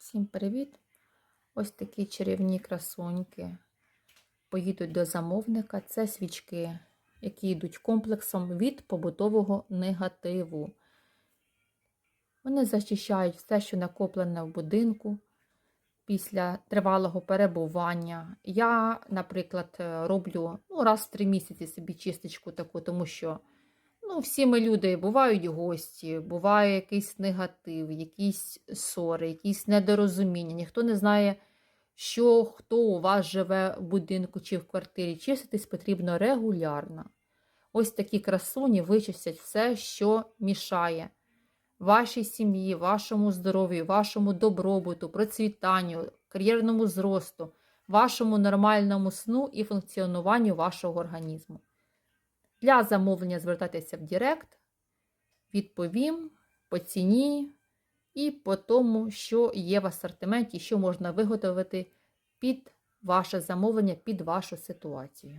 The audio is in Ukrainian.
Всім привіт! Ось такі чарівні красуньки поїдуть до замовника. Це свічки, які йдуть комплексом від побутового негативу. Вони захищають все, що накоплене в будинку після тривалого перебування. Я, наприклад, роблю ну, раз в три місяці собі чисточку таку, тому що Ну, всі ми люди, бувають гості, буває якийсь негатив, якісь ссори, якісь недорозуміння. Ніхто не знає, що хто у вас живе в будинку чи в квартирі. Чиститись потрібно регулярно. Ось такі красуні вичистять все, що мішає вашій сім'ї, вашому здоров'ю, вашому добробуту, процвітанню, кар'єрному зросту, вашому нормальному сну і функціонуванню вашого організму. Для замовлення звертайтеся в Директ, відповім по ціні і по тому, що є в асортименті, що можна виготовити під ваше замовлення, під вашу ситуацію.